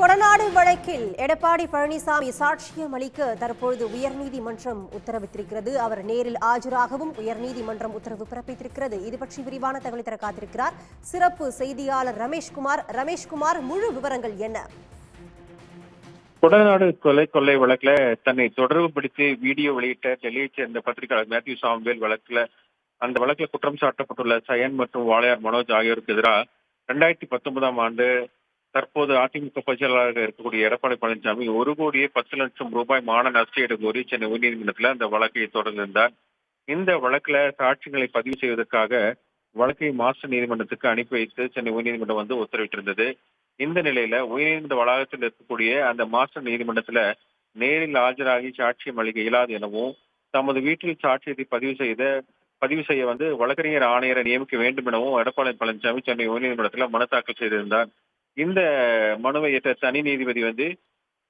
கொடநாடு வழக்கில் எடப்பாடி பழனிசாமி சாட்சியம் அளிக்க தற்பொழுது உயர்நீதிமன்றம் உத்தரவிட்டிருக்கிறது. அவர் நேரில் ஆஜராகவும் உயர்நீதிமன்றம் உத்தரவு பிறப்பித்திருக்கிறது. இது பற்றி விரிவான தகவல் தர காத்திருக்கிறார் சிறப்பு செய்தியாளர் ரமேஷ்குமார் ரமேஷ்குமார் முழு விவரங்கள் என்ன? கொடநாடு கொலை கொள்ளை வழக்குல தன்னை தொடர்பு படுத்தி வீடியோ வெளியிட்ட டெல்லியைச் சேர்ந்த பத்திரிகையாளர் மேத்யூ சாம்வேல் வழக்குல அந்த வழக்கில் குற்றம் சாட்டப்பட்டுள்ள சயன் மற்றும் வாளையார் மனோஜ் ஆகியோருக்கு எதிராக ரெண்டாயிரத்தி பத்தொன்பதாம் ஆண்டு தற்போது அதிமுக பொதுச் செயலாளராக இருக்கக்கூடிய எடப்பாடி பழனிசாமி ஒரு கோடியே பத்து லட்சம் ரூபாய் மான நஷ்டஈடு கோரி சென்னை உயர்நீதிமன்றத்தில் அந்த வழக்கை தொடர்ந்திருந்தார். இந்த வழக்குல சாட்சிகளை பதிவு செய்வதற்காக வழக்கை மாஸ்டர் நீதிமன்றத்துக்கு அனுப்பி வைத்து சென்னை உயர்நீதிமன்றம் வந்து உத்தரவிட்டிருந்தது. இந்த நிலையில உயர்நீதிமன்ற வளாகத்தில் இருக்கக்கூடிய அந்த மாஸ்டர் நீதிமன்றத்துல நேரில் ஆஜராகி சாட்சியம் அளிக்க இயலாது எனவும் தமது வீட்டில் சாட்சியத்தை பதிவு செய்த பதிவு செய்ய வந்து வழக்கறிஞர் ஆணையரை நியமிக்க வேண்டும் எனவும் எடப்பாடி பழனிசாமி சென்னை உயர்நீதிமன்றத்தில் மனு தாக்கல் செய்திருந்தார். இந்த மனுவை ஏற்ற தனி நீதிபதி வந்து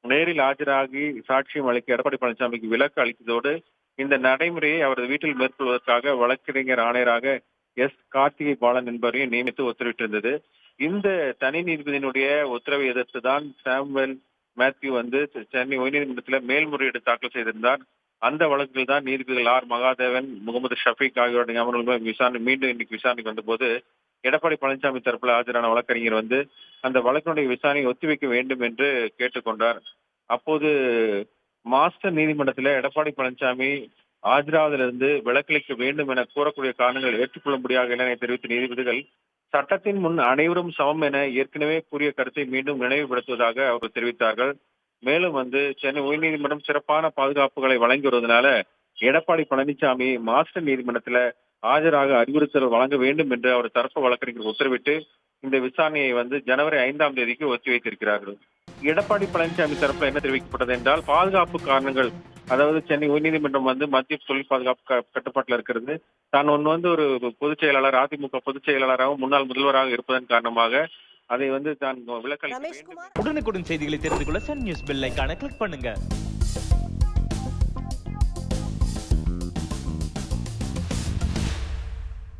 நேரில் ஆஜராகி சாட்சியம் அளிக்க எடப்பாடி பழனிசாமிக்கு விலக்கு அளித்ததோடு இந்த நடைமுறையை அவரது வீட்டில் மேற்கொள்வதற்காக வழக்கறிஞர் ஆணையராக எஸ் கார்த்திகை பாலன் என்பவரையும் நியமித்து உத்தரவிட்டிருந்தது. இந்த தனி நீதிபதியினுடைய உத்தரவை எதிர்த்து தான் சாம்வெல் மேத்யூ வந்து சென்னை உயர்நீதிமன்றத்தில் மேல்முறையீடு தாக்கல் செய்திருந்தார். அந்த வழக்கில் தான் நீதிபதிகள் ஆர் மகாதேவன் முகமது ஷஃபீக் ஆகியோருடைய அமர்வுகள் விசாரணை மீண்டும் இன்னைக்கு விசாரணைக்கு வந்தபோது எடப்பாடி பழனிசாமி தரப்புல ஆஜரான வழக்கறிஞர் வந்து அந்த வழக்கினுடைய விசாரணையை ஒத்திவைக்க வேண்டும் என்று கேட்டுக்கொண்டார். அப்போது மாஸ்டர் நீதிமன்றத்தில் எடப்பாடி பழனிசாமி ஆஜராவதிலிருந்து விலக்களிக்க வேண்டும் என கூறக்கூடிய காரணங்கள் ஏற்றுக்கொள்ள முடியாது என தெரிவித்த நீதிபதிகள் சட்டத்தின் முன் அனைவரும் சமம் என ஏற்கனவே கூறிய கருத்தை மீண்டும் நினைவுபடுத்துவதாக அவர் தெரிவித்தார்கள். மேலும் வந்து சென்னை உயர்நீதிமன்றம் சிறப்பான பாதுகாப்புகளை வழங்கி வருவதனால எடப்பாடி பழனிசாமி மாஸ்டர் நீதிமன்றத்தில் ஆஜராக அறிவுறுத்தல் வழங்க வேண்டும் என்று அவர் தரப்பு வழக்கறிஞர் உத்தரவிட்டு இந்த விசாரணையை வந்து ஜனவரி ஐந்தாம் தேதிக்கு ஒத்திவைத்திருக்கிறார்கள் எடப்பாடி பழனிசாமி தரப்புல என்ன தெரிவிக்கப்பட்டது என்றால் பாதுகாப்பு காரணங்கள் அதாவது சென்னை உயர்நீதிமன்றம் வந்து மத்திய தொழில் பாதுகாப்பு கட்டுப்பாட்டுல இருக்கிறது. தான் ஒன்று வந்து ஒரு பொதுச் செயலாளர் அதிமுக பொதுச் செயலாளராகவும் முன்னாள் முதல்வராக இருப்பதன் காரணமாக அதை வந்து தான் ரமேஷ்குமார். உடனுக்குடன் செய்திகளை தெரிந்து கொள்ள சன் நியூஸ் பெல் கிளிக் பண்ணுங்க.